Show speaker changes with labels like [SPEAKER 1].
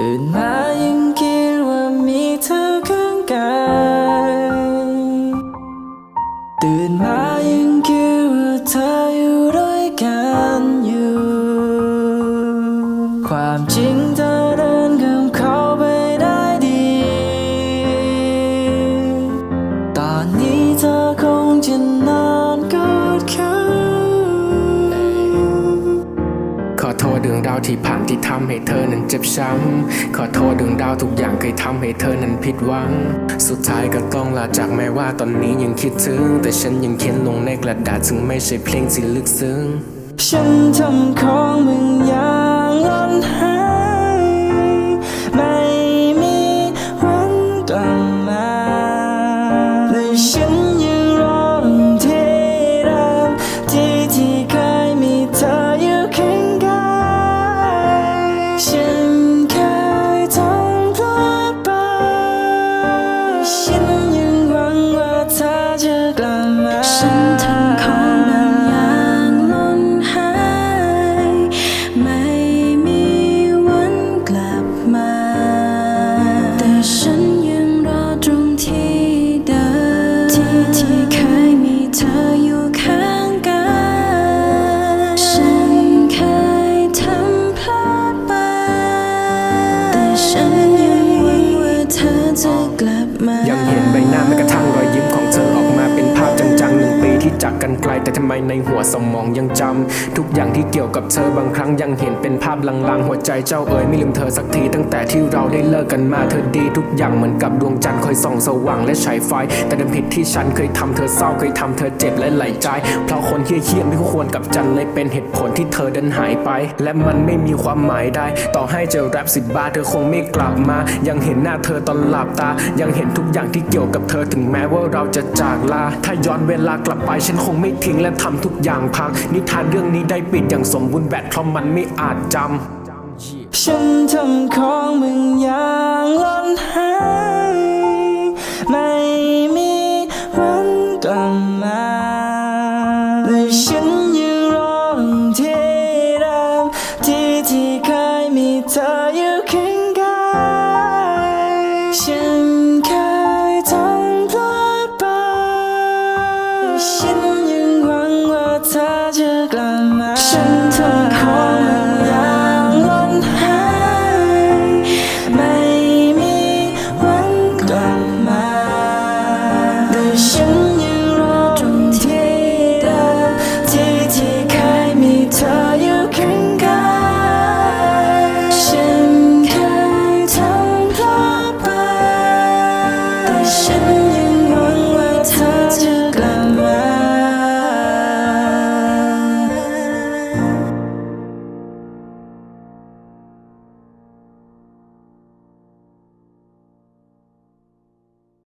[SPEAKER 1] ตื่นมายังคิดว่ามีเธอข้างกายตื่นมายังคิดว่าเธออยู่ด้วยกันอยู่ ความจริงเธอ
[SPEAKER 2] ที่ผ่านที่ทำให้เธอนั้นเจ็บช้ำขอโทษดวงดาวทุกอย่างเคยทำให้เธอนั้นผิดหวัง สุดท้ายก็ต้องลาจากแม้ว่าตอนนี้ยังคิดถึง แต่ฉันยังเขียนลงในกระดาษซึ่งไม่ใช่เพลงที่ลึกซึ้ง
[SPEAKER 1] ฉันทำของมึงอย่างล้นหายไม่ ฉันทำของบางอย่างล่นหาย ไม่มีวันกลับมา แต่ฉันยังรอตรงที่เดิมที่ที่เคยมีเธออยู่ข้างกายฉันเคยทำพลาดไป แต่ฉันยังหวังว่าเธอจะกลับมา
[SPEAKER 2] จากกันไกล แต่ทำไมในหัวสมองยังจำทุกอย่างที่เกี่ยวกับเธอบางครั้งยังเห็นเป็นภาพลางๆ หัวใจเจ้าเอ๋ยไม่ลืมเธอสักที ตั้งแต่ที่เราได้เลิกกันมาเธอดีทุกอย่างเหมือนกับดวงจันทร์คอยส่องสว่างและฉายไฟ แต่เดิมผิดที่ฉันเคยทำเธอเศร้าเคยทำเธอเจ็บและไหลใจ เพราะคนเฮี้ยๆไม่ควรกับจันเลยเป็นเหตุผลที่เธอเดินหายไป และมันไม่มีความหมายได้ ต่อให้เจอแรปสิบบาทเธอคงไม่กลับมา ยังเห็นหน้าเธอตอนหลับตา ยังเห็นทุกอย่างที่เกี่ยวกับเธอถึงแม้ว่าเราจะจากลา ถ้าย้อนเวลากลับไปฉันคงไม่ทิ้งและทำทุกอย่างพัง นิทานเรื่องนี้ได้ปิดอย่างสมบูรณ์แบบเพราะมันไม่อาจจำ
[SPEAKER 1] ฉันทำของมึงอย่างล้นหายไม่มีวันกลับมาและฉันยืนร้องที่เดิมที่ที่เคยมีเธอ 这个